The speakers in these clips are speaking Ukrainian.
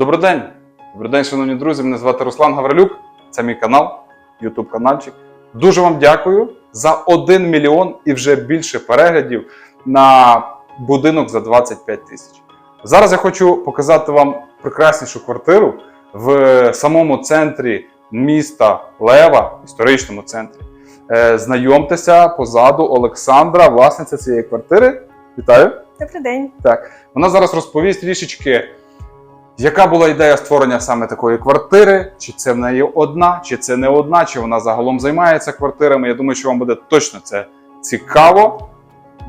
Добрий день! Добрий день, шановні друзі. Мене звати Руслан Гаврилюк. Це мій канал, YouTube каналчик. Дуже вам дякую за 1 мільйон і вже більше переглядів на будинок за 25 тисяч. Зараз я хочу показати вам прекраснішу квартиру в самому центрі міста Лева, історичному центрі. Е, Знайомтеся позаду Олександра, власниця цієї квартири. Вітаю! Добрий день. Так, вона зараз розповість трішечки, яка була ідея створення саме такої квартири, чи це в неї одна, чи це не одна, чи вона загалом займається квартирами. Я думаю, що вам буде точно це цікаво.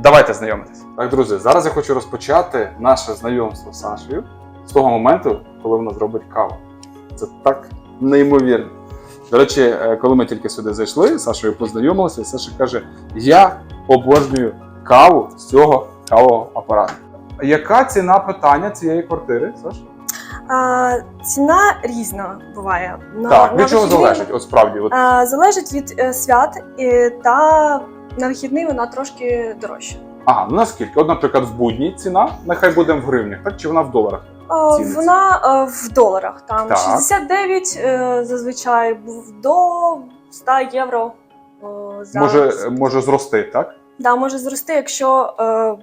Давайте знайомитись. Так, друзі, зараз я хочу розпочати наше знайомство з Сашею з того моменту, коли вона зробить каву. Це так неймовірно. До речі, е, коли ми тільки сюди зайшли, з Сашою познайомилися, і Саша каже: Я обожнюю каву з цього кавового апарату. Яка ціна питання цієї квартири, Саш? А, ціна різна буває. На, так, на від чого вихідний- залежить? От справді, от А, залежить від е, свят і, та на вихідний вона трошки дорожча. ага, ну наскільки? От, наприклад, в будні ціна, нехай буде в гривнях, так чи вона в доларах? А, Ціниться. вона е, в доларах. Там Так. 69 е, зазвичай був до 100 євро. е, зараз. Може, може зрости, так? да, може зрости, якщо е,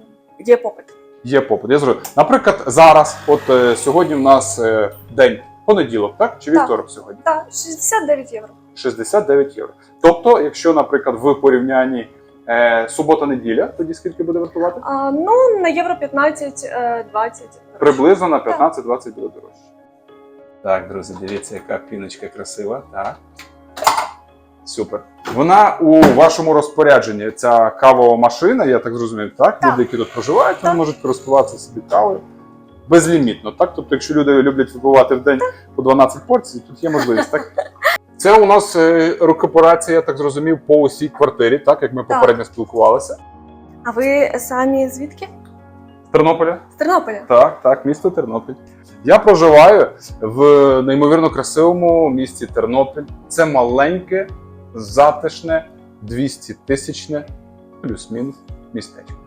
є попит. Є попит. Я зрозумів. Наприклад, зараз, от е, сьогодні в нас е, день понеділок, так? Чи Так. вівторок сьогодні? Так, 69 євро. 69 євро. Тобто, якщо, наприклад, в порівнянні е, субота-неділя, тоді скільки буде вартувати? А, ну, на євро 15, е, 20. Приблизно на 15-20 буде дорожче. Так, друзі, дивіться, яка піночка красива. Так. Супер. Вона у вашому розпорядженні, ця кавова машина, я так зрозумів, так? Так. Люди, які тут проживають, вони можуть користуватися собі кавою безлімітно. Так? Тобто, якщо люди люблять випивати в день по 12 порцій, тут є можливість, так? Це у нас е, рукопорація, я так зрозумів, по усій квартирі, так як ми Так. попередньо спілкувалися. А ви самі звідки? З Тернополя. З Тернополя. Так, так, місто Тернопіль. Я проживаю в неймовірно красивому місті Тернопіль. Це маленьке, затишне, 200 тисячне, плюс-мінус містечко.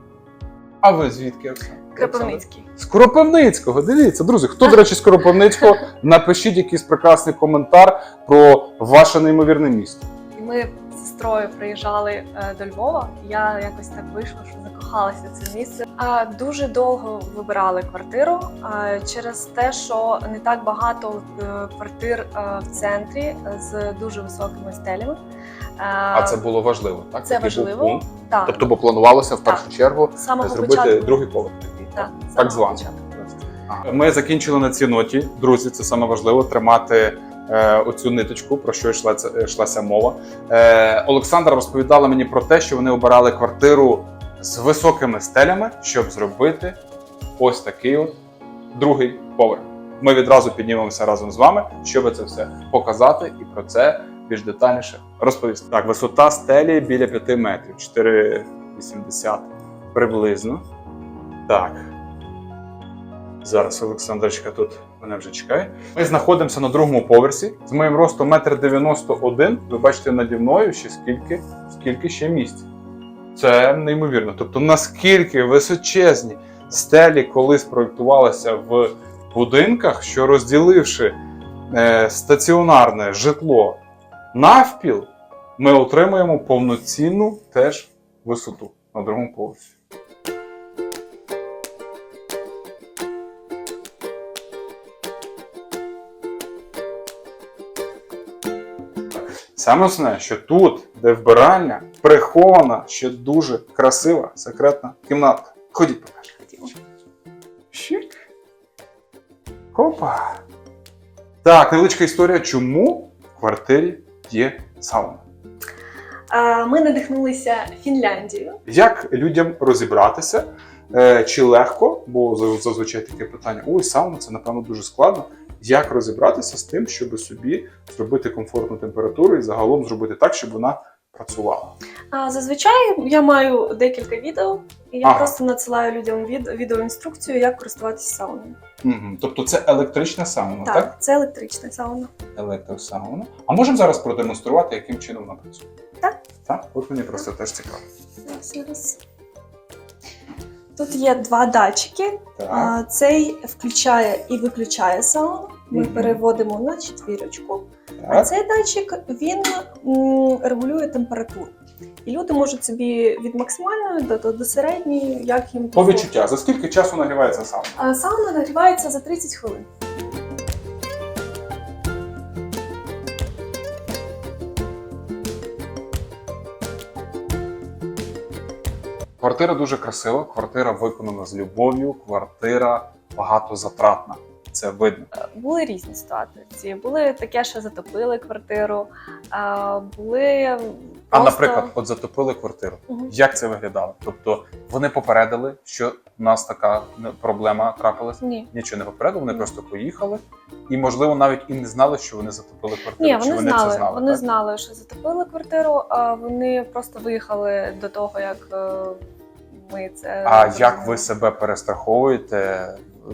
А ви звідки, Оксана? Кропивницький. З Кропивницького. Дивіться, друзі, хто, до речі, з Кропивницького, напишіть якийсь прекрасний коментар про ваше неймовірне місто. Ми сестрою приїжджали е, до Львова. Я якось так вийшла, що закохалася в це місце. А дуже довго вибирали квартиру через те, що не так багато е, квартир е, в центрі з дуже високими стелями. А це було важливо, так? Це Такий був важливо. пункт. так, Тобто, бо планувалося в першу чергу з самого зробити початку. другий поверх. Так, так званий. просто. Ми закінчили на цій ноті. Друзі, це саме важливо тримати оцю ниточку, про що йшла, йшлася мова. Е, Олександра розповідала мені про те, що вони обирали квартиру з високими стелями, щоб зробити ось такий от другий поверх. Ми відразу піднімемося разом з вами, щоб це все показати і про це більш детальніше розповісти. Так, висота стелі біля 5 метрів, 4,80 приблизно. Так. Зараз Олександрочка тут мене вже чекає. Ми знаходимося на другому поверсі. З моїм ростом 1,91 м. Ви бачите наді мною ще скільки, скільки ще місць. Це неймовірно. Тобто, наскільки височезні стелі колись проєктувалися в будинках, що розділивши е, стаціонарне житло навпіл, ми отримуємо повноцінну теж висоту на другому поверсі. Саме основне, що тут, де вбиральня, прихована ще дуже красива секретна кімнатка. Ходіть, покажу. Щик. Опа. Так, невеличка історія, чому в квартирі є сауна. Ми надихнулися Фінляндією. Як людям розібратися, чи легко, бо зазвичай таке питання: ой, сауна це напевно дуже складно. Як розібратися з тим, щоб собі зробити комфортну температуру і загалом зробити так, щоб вона працювала? А, Зазвичай я маю декілька відео, і я Ага. просто надсилаю людям від, відеоінструкцію, як користуватися сауною. Угу. Тобто це електрична сауна, так? Так, це електрична сауна. Електросауна. А можемо зараз продемонструвати, яким чином вона працює? Так. Так, от мені просто теж цікаво. Зараз. Тут є два датчики. Так. А, Цей включає і виключає салон. Ми Мгм. переводимо на четвірочку. А так. цей датчик він м, регулює температуру. І люди можуть собі від максимальної до, до, до середньої, як їм По комфортно. відчуття, за скільки часу нагрівається сауна? А Сауна нагрівається за 30 хвилин. Квартира дуже красива, квартира виконана з любов'ю, квартира багатозатратна. Це видно. Були різні ситуації. Були таке, що затопили квартиру, а, були А, просто... наприклад, от затопили квартиру. Мгм. Як це виглядало? Тобто вони попередили, що в нас така проблема трапилась. Ні. Нічого не попередили, вони Ні. просто поїхали, і можливо навіть і не знали, що вони затопили квартиру. Ні, Чи вони вони знали. це знали. вони так? знали, що затопили квартиру, а вони просто виїхали до того, як е, ми це А як ви себе перестраховуєте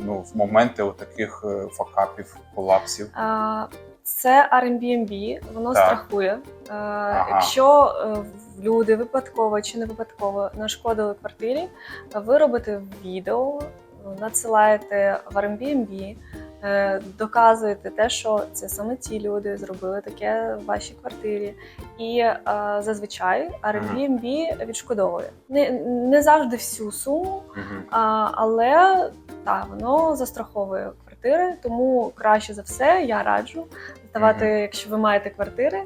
ну, в моменти таких факапів, колапсів? А, Це Airbnb, воно Так. страхує. Е, Якщо е, люди випадково чи не випадково нашкодили квартирі, ви робите відео, надсилаєте в Airbnb, е, доказуєте те, що це саме ті люди зробили таке в вашій квартирі. І е, зазвичай Airbnb відшкодовує. Не, не завжди всю суму, але так, воно застраховує квартири, тому краще за все я раджу здавати, якщо ви маєте квартири,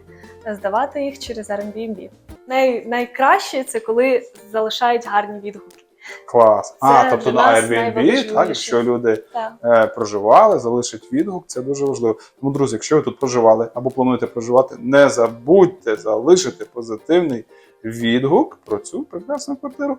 здавати їх через Airbnb. Най, найкраще це коли залишають гарні відгуки. Клас. а, Це тобто на Airbnb, так, якщо люди Так. е, проживали, залишить відгук, це дуже важливо. Тому, друзі, якщо ви тут проживали або плануєте проживати, не забудьте залишити позитивний відгук про цю прекрасну квартиру.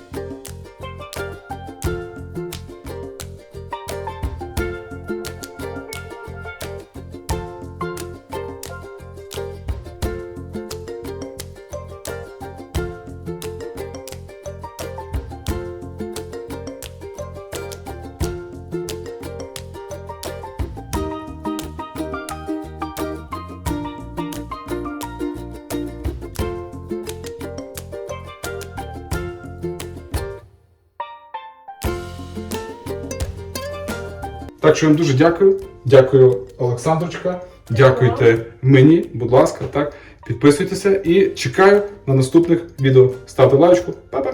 Так що вам дуже дякую. Дякую, Олександрочка. Дякуйте мені, будь ласка, так. Підписуйтеся і чекаю на наступних відео. Ставте лайочку. Па-па!